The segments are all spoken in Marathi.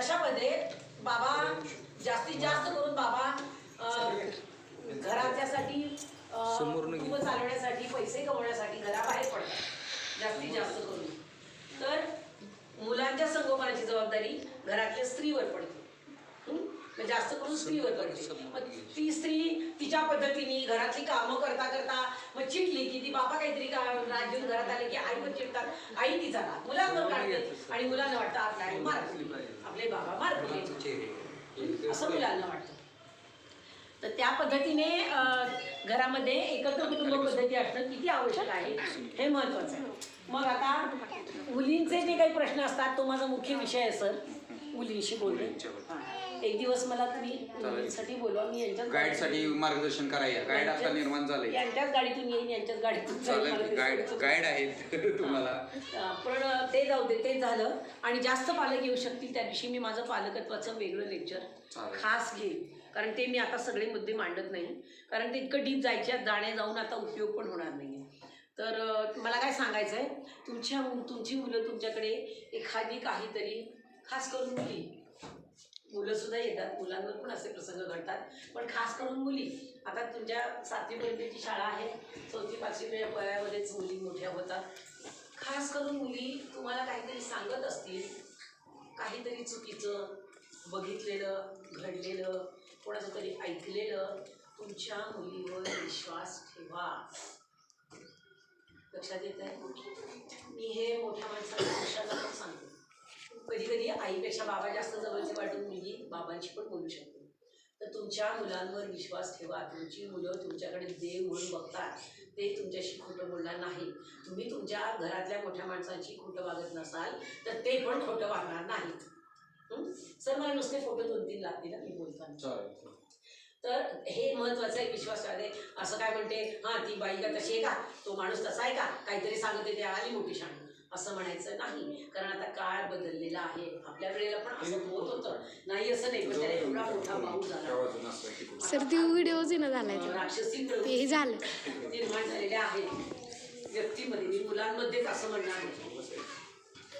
तशामध्ये बाबा जास्तीत जास्त करून बाबा घराच्यासाठी कुटुंब चालवण्यासाठी पैसे कमवण्यासाठी घराबाहेर पडतात जास्तीत जास्त करून. तर मुलांच्या संगोपनाची जबाबदारी घरातल्या स्त्रीवर पडते? मग जास्त करून स्त्रीवर पडते. मग ती स्त्री तिच्या पद्धतीने घरातली कामं करता करता मग चिडली की ती बाबा काहीतरी घेऊन घरात आले की आई पण चिडतात. आई तिचा राग मुलांवर काढते. आणि मुलांना वाटतं आपल्या आई मारते आपले बाबा मारते असं मुलांना वाटतं. तर त्या पद्धतीने घरामध्ये एकत्र कुटुंब पद्धती असणं किती आवश्यक आहे हे महत्वाचं आहे. मग आता मुलींचे जे काही प्रश्न असतात तो माझा मुख्य विषय आहे सर. मुलींशी बोलणे. एक दिवस मला तुम्ही मुलींसाठी बोलवा. मी यांच्याच गाईडसाठी मार्गदर्शन करायला गाईड आता निर्माण झालंय. यांच्याच गाडीतून येईन यांच्याच गाडीतून गाईड. गाईड आहेत तुम्हाला. पण ते जाऊ दे ते झालं. आणि जास्त पालक येऊ शकतील त्या दिवशी. मी माझं पालकत्वाचं वेगळं लेक्चर. खास घेईन. कारण ते मी आता सगळे मुद्दे मांडत नाही. कारण ते इतकं डीप जायच्या जाण्या जाऊन आता उपयोग पण होणार नाही तर मला काय सांगायचं आहे तुमच्या तुमची मुलं तुमच्याकडे एखादी काहीतरी खास करून मुली मुलं सुद्धा येतात. मुलांवर पण असे प्रसंग घडतात. पण खास करून मुली. आता तुमच्या सातवीपर्यंतची शाळा आहे. चौथी पाचवी वयामध्येच मुली मोठ्या होतात. खास करून मुली तुम्हाला काहीतरी सांगत असतील. काहीतरी चुकीचं बघितलेलं घडलेलं कोणाचं तरी ऐकलेलं तुमच्या मुलीवर विश्वास ठेवा. लक्षात येत आहे मी हे मोठ्या माणसाला पुरुषांना पण सांगतो. कधी कधी आईपेक्षा बाबा जास्त जवळची वाटून मुलगी बाबांशी पण बोलू शकते तर तुमच्या मुलांवर विश्वास ठेवा. तुमची मुलं तुमच्याकडे देव म्हणून बघतात. ते तुमच्याशी खोटं बोलणार नाही. तुम्ही तुमच्या घरातल्या मोठ्या माणसांशी खोटं वागत नसाल तर ते पण खोटं वागणार नाहीत? सर मला नुसते फोटो दोन तीन लागतील मी बोलताना. तर हे महत्वाचं आहे विश्वास आहे असं काय म्हणते हा ती बाई का तशी आहे का? तो माणूस तसा आहे का? काहीतरी सांगते ते आली मोठी असं म्हणायचं नाही. कारण आता काळ बदललेला आहे. आपल्या वेळेला पण असं होत होतं. नाही असं नाही पण त्याला एवढा मोठा भाऊ झाला. सर ती झालाय राक्षसी ते प्रवृत्ती झालं. निर्माण झालेल्या आहेत व्यक्तीमध्ये मी मुलांमध्येच असं म्हणणार नाही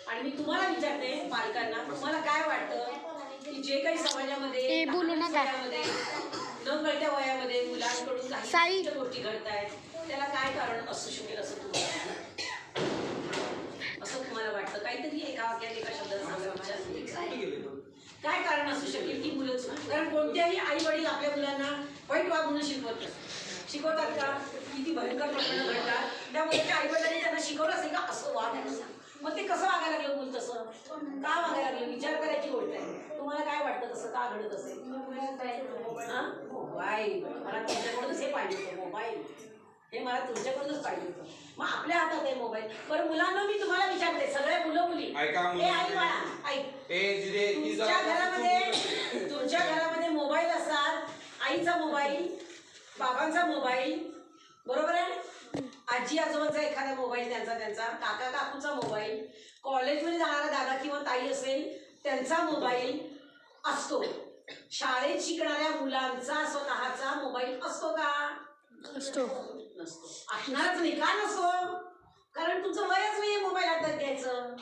आणि मी तुम्हाला विचारते पालकांना तुम्हाला काय वाटतं की जे काही समाजामध्ये बोलू नका. न कळत्या वयामध्ये मुलांकडून काही गोष्टी घडतायत त्याला काय कारण असू शकेल असं तुम्हाला वाटतं? असं तुम्हाला वाटतं काहीतरी एका वाक्यात एका शब्दात सांगा विचार काय कारण असू शकेल की मुलं चुक- कारण कोणत्याही आई वडील आपल्या मुलांना वाईट वागणं शिकवत. शिकवतात का? किती भयंकर प्रकरणं घडतात. त्यामुळे त्या आई वडिलांनी त्यांना शिकवलं असेल का? असं वाग असं मग ते कसं वागायला लागलं मूल तसं? का वागायला लागलं? विचार करायची गोष्ट आहे. तुम्हाला काय वाटतं तसं? का घडत असेल? हा? मोबाईल. मला तुमच्याकडूनच हे पाहिजे मोबाईल. हे मला तुमच्याकडूनच पाहिजे होतं. मग आपल्या हातात आहे मोबाईल. बरं मुलांना मी तुम्हाला विचारते. सगळ्या मुलं मुली. ऐका ए, आई बाळा ऐक. ए दिदे ती तुमच्या घरामध्ये तुमच्या घरामध्ये मोबाईल असतात आईचा मोबाईल बाबांचा मोबाईल बरोबर आहे? आजी आजोबांचा एखादा मोबाईल त्यांचा त्यांचा काका काकूचा मोबाईल कॉलेजमध्ये जाणारा दादा किंवा ताई असेल त्यांचा मोबाईल असतो. शाळेत शिकणाऱ्या मुलांचा स्वतःचा मोबाईल असतो का? असतो. नसतो. असणारच नाही. का नसतो कारण तुमचं वयच नाही मोबाईल हातात घ्यायचं.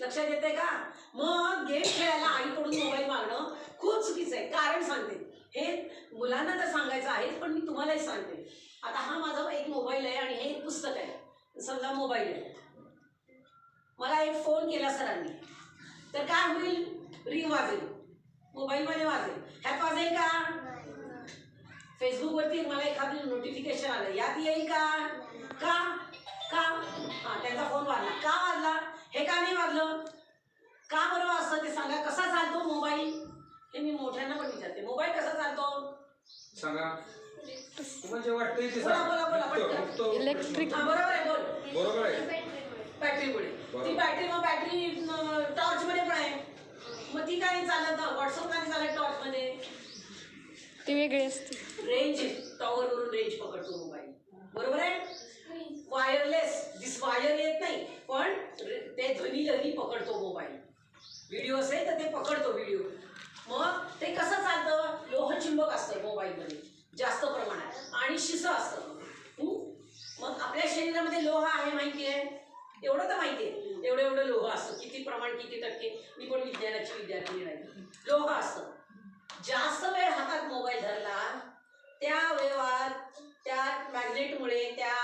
लक्षात येते का? मग गेम खेळायला आईकडून मोबाईल मागणं खूप चुकीचं आहे. कारण सांगते. हे मुलांना तर सांगायचं आहेच पण मी तुम्हालाही सांगते. आता हा माझा एक मोबाईल आहे आणि हे एक पुस्तक आहे. समजा मोबाईल आहे. मला एक फोन केला सरांनी. तर काय होईल? रिंग वाजेल. मोबाईलमध्ये वाजेल. ह्यात वाजेल का? फेसबुकवरती मला एखादं नोटिफिकेशन आलं यात येईल का? का? का? हां त्यांचा फोन वाजला का वाजला हे का नाही वाजलं का बरं वाजतं ते सांगा. कसा चालतो मोबाईल हे मी मोठ्यांना पण विचारते. मोबाईल कसा चालतो? सांगा. तुम्हाला जे वाटतंय ते बोला, सांगा. बोला, बोला, मुक्त- पटकन. मुक्त इलेक्ट्रिक हां बरोबर आहे बोल. बरोबर आहे. बॅटरीमुळे ती बॅटरी मग बॅटरी टॉर्चमध्ये पण आहे. मग ती काय चालत? व्हॉट्सअपला नाही चालत टॉर्चमध्ये ते वेगळी असते. रेंज टॉवरवरून रेंज पकडतो मोबाईल बरोबर आहे? वायरलेस दिस वायर येत नाही. पण ते ध्वनी लहरी पकडतो मोबाईल व्हिडिओ असेल तर ते पकडतो व्हिडिओ मग ते कसं चालतं? लोहचुंबक असतं मोबाईलमध्ये जास्त प्रमाणात. आणि शिसं असतं. मग आपल्या शरीरामध्ये लोह आहे माहिती आहे? एवढं तर माहिती आहे. एवढं एवढं लोह असतं. किती प्रमाण किती टक्के? मी पण विज्ञानाची विद्यार्थी नाही. लोह असतं. जास्त वेळ हातात मोबाईल धरला त्या वेळात त्या मॅग्नेटमुळे त्या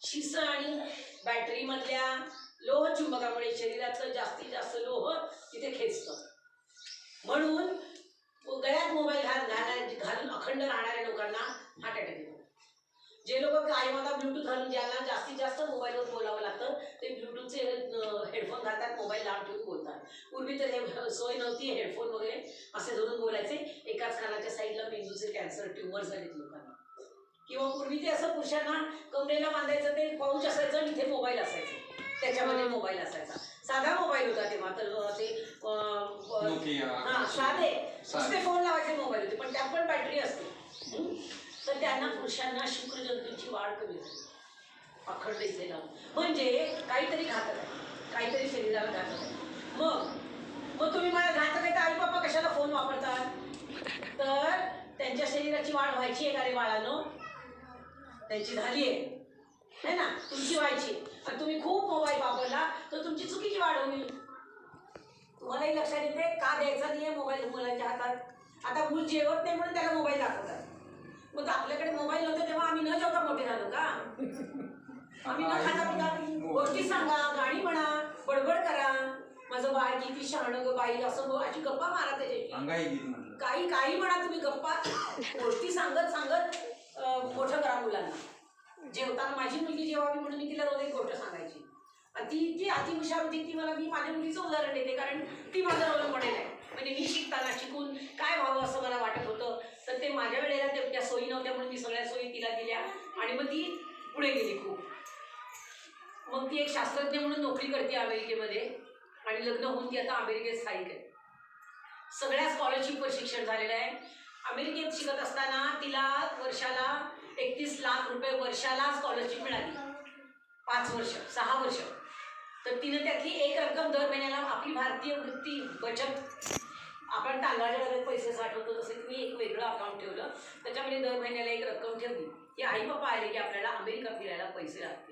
शिस आणि बॅटरीमधल्या लोह चुंबकामुळे शरीरातलं जास्तीत जास्त लोह तिथे खेचतं. म्हणून गळ्यात मोबाईल घाल घाला घालून अखंड राहणाऱ्या लोकांना हार्ट अटॅक येतो. जे लोक कायम आता ब्लूटूथ घालून ज्यांना जास्तीत जास्त मोबाईलवर बोलावं लागतं ते ब्लूटूथचे हेडफोन घालतात मोबाईल लांब ठेवून बोलतात पूर्वी तर हे सोय नव्हती हेडफोन वगैरे. असे धरून बोलायचे. एकाच कानाच्या साईडला मेंदूचे कॅन्सर ट्युमर झालेत लोकांना. किंवा पूर्वी ते असं पुरुषांना कमरेला बांधायचं ते पाऊच असायचं आणि इथे मोबाईल असायचे. त्याच्यामध्ये मोबाईल असायचा. साधा मोबाईल होता तेव्हा. तर ते. हा साधे. नुसते फोन लावायचे मोबाईल होते. पण त्यात पण बॅटरी असते? तर त्यांना पुरुषांना शुक्रजंतूंची वाढ कमी झाली. अखंड इथे लावून म्हणजे काहीतरी घातक आहे काहीतरी शरीराला घातक आहे मग मग तुम्ही मला घातक आहे तर आई बाबा कशाला फोन वापरतात? तर त्यांच्या शरीराची वाढ व्हायची आहे का रे बाळानो? त्यांची झाली आहे. है ना? तुमची व्हायची. आणि तुम्ही खूप मोबाईल वापरला तर तुमची चुकीची वाढ होईल. तुम्हालाही लक्षात येते का द्यायचा नाही आहे मोबाईल मुलांच्या हातात? आता मूल जेवत नाही म्हणून त्याला मोबाईल दाखवतात. मग आपल्याकडे मोबाईल नव्हते तेव्हा आम्ही न जेवता मोठे झालो का? आम्ही न खाता पिता गोष्टी सांगा गाणी म्हणा बडबड करा. माझं बाळ किती शहाणं ग बाई असं ब- अशी गप्पा मारा त्याच्याशी काही काही म्हणा तुम्ही गप्पा. गोष्टी सांगत सांगत मोठं करा मुलांना. जेवताना माझी मुलगी जेवावी म्हणून मी तिला रोज एक गोष्ट सांगायची. ती जी अति हुशार होती ती मला मी माझ्या मुलीचं उदाहरण देते कारण ती माझं रोल मॉडेल आहे. म्हणजे मी शिकताना शिकून काय व्हावं असं मला वाटत होतं. तर ते माझ्या वेळेला त्या सोयी नव्हत्या म्हणून मी सगळ्या सोयी तिला दिल्या आणि मग ती पुढे गेली खूप. मग ती एक शास्त्रज्ञ म्हणून नोकरी करते अमेरिकेमध्ये. आणि लग्न होऊन ती आता अमेरिकेत स्थायिक आहे. सगळ्या स्कॉलरशिपवर शिक्षण झालेलं आहे. अमेरिकेत शिकत असताना तिला वर्षाला एकतीस लाख रुपये वर्षाला स्कॉलरशिप मिळाली. पाच वर्ष सहा वर्ष. तर तिनं त्यातली एक रक्कम दर महिन्याला आपली भारतीय वृत्ती बचत आपण तांदळाच्या डब्यात पैसे साठवतो तसे तिने एक वेगळं अकाउंट ठेवलं. त्याच्यामध्ये दर महिन्याला एक रक्कम ठेवली. की आई पप्पा आले की आपल्याला अमेरिका फिरायला पैसे लागतील.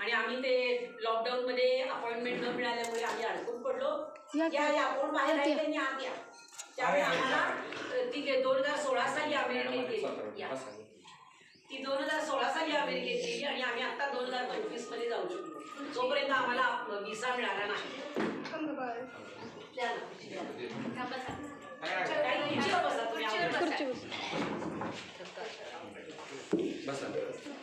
आणि आम्ही ते लॉकडाऊनमध्ये अपॉइंटमेंट न मिळाल्यामुळे आम्ही अडकून पडलो. या या या कोण बाहेर या. आहे त्यांनी आत या त्यामुळे आम्हाला ती दोन हजार सोळा साली अमेरिकेत गेली या. ती दोन हजार सोळा साली अमेरिकेत गेली आणि आम्ही आता दोन हजार पंचवीसमध्ये जाऊ शकलो. तोपर्यंत आम्हाला व्हिसा मिळाला नाही. बसा.